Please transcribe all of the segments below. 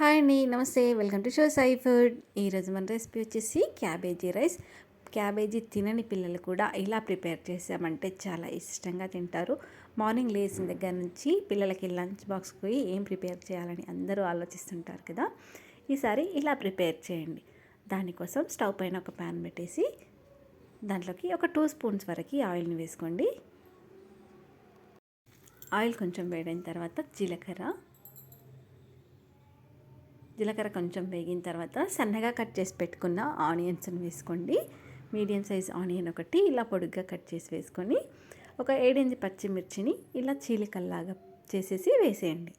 Hi అండి namaste. Welcome to show Sai food. ఈరోజు మన రెసిపీ వచ్చేసి క్యాబేజీ రైస్. క్యాబేజీ తినని పిల్లలు కూడా ఇలా ప్రిపేర్ చేసామంటే చాలా ఇష్టంగా తింటారు. మార్నింగ్ లేచిన దగ్గర నుంచి పిల్లలకి లంచ్ బాక్స్ పోయి ఏం ప్రిపేర్ చేయాలని అందరూ ఆలోచిస్తుంటారు కదా. ఈసారి ఇలా ప్రిపేర్ చేయండి. దానికోసం స్టవ్ పైన ఒక ప్యాన్ పెట్టేసి దాంట్లోకి ఒక టూ స్పూన్స్ వరకు ఆయిల్ని వేసుకోండి. ఆయిల్ కొంచెం వేడైన తర్వాత జీలకర్ర జీలకర్ర కొంచెం వేగిన తర్వాత సన్నగా కట్ చేసి పెట్టుకున్న ఆనియన్స్ని వేసుకోండి. మీడియం సైజ్ ఆనియన్ ఒకటి ఇలా పొడుగ్గా కట్ చేసి వేసుకొని ఒక ఏడెనిమిది పచ్చిమిర్చిని ఇలా చీలికల్లాగా చేసేసి వేసేయండి.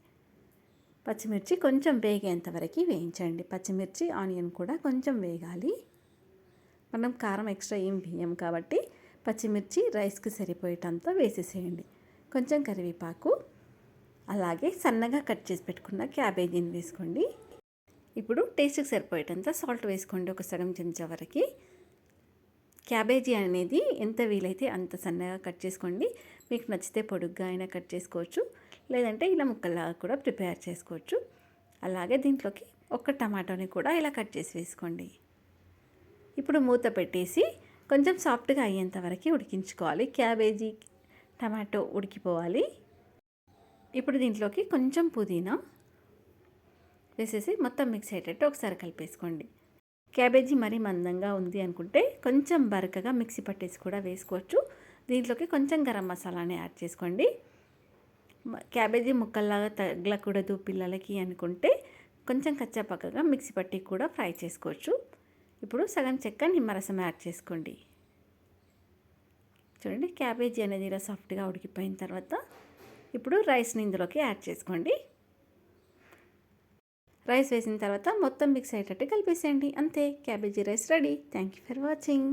పచ్చిమిర్చి కొంచెం వేగేంత వరకు వేయించండి. పచ్చిమిర్చి ఆనియన్ కూడా కొంచెం వేగాలి. మనం కారం ఎక్స్ట్రా ఏం వేయం కాబట్టి పచ్చిమిర్చి రైస్కి సరిపోయేటంత వేసేసేయండి. కొంచెం కరివేపాకు అలాగే సన్నగా కట్ చేసి పెట్టుకున్న క్యాబేజీని వేసుకోండి. ఇప్పుడు టేస్ట్కి సరిపోయేటంత సాల్ట్ వేసుకోండి ఒక సగం చెంచా వరకు. క్యాబేజీ అనేది ఎంత వీలైతే అంత సన్నగా కట్ చేసుకోండి. మీకు నచ్చితే పొడుగ్గా అయినా కట్ చేసుకోవచ్చు. లేదంటే ఇలా ముక్కల్లాగా కూడా ప్రిపేర్ చేసుకోవచ్చు. అలాగే దీంట్లోకి ఒక్క టమాటోని కూడా ఇలా కట్ చేసి వేసుకోండి. ఇప్పుడు మూత పెట్టేసి కొంచెం సాఫ్ట్గా అయ్యేంత వరకు ఉడికించుకోవాలి. క్యాబేజీ టమాటో ఉడికిపోవాలి. ఇప్పుడు దీంట్లోకి కొంచెం పుదీనా వేసేసి మొత్తం మిక్స్ అయ్యేటట్టు ఒకసారి కలిపేసుకోండి. క్యాబేజీ మరీ మందంగా ఉంది అనుకుంటే కొంచెం బరకగా మిక్సీ పట్టేసి కూడా వేసుకోవచ్చు. దీంట్లోకి కొంచెం గరం మసాలాని యాడ్ చేసుకోండి. క్యాబేజీ ముక్కల్లాగా తగలకూడదు పిల్లలకి అనుకుంటే కొంచెం కచ్చాపక్కగా మిక్సీ పట్టి కూడా ఫ్రై చేసుకోవచ్చు. ఇప్పుడు సగం చెక్క నిమ్మరసం యాడ్ చేసుకోండి. చూడండి క్యాబేజీ అనేది ఇలా సాఫ్ట్గా ఉడికిపోయిన తర్వాత ఇప్పుడు రైస్ని ఇందులోకి యాడ్ చేసుకోండి. రైస్ వేసిన తర్వాత మొత్తం మిక్స్ అయ్యేటట్టు కలిపేసేయండి. అంతే cabbage rice ready. Thank you for watching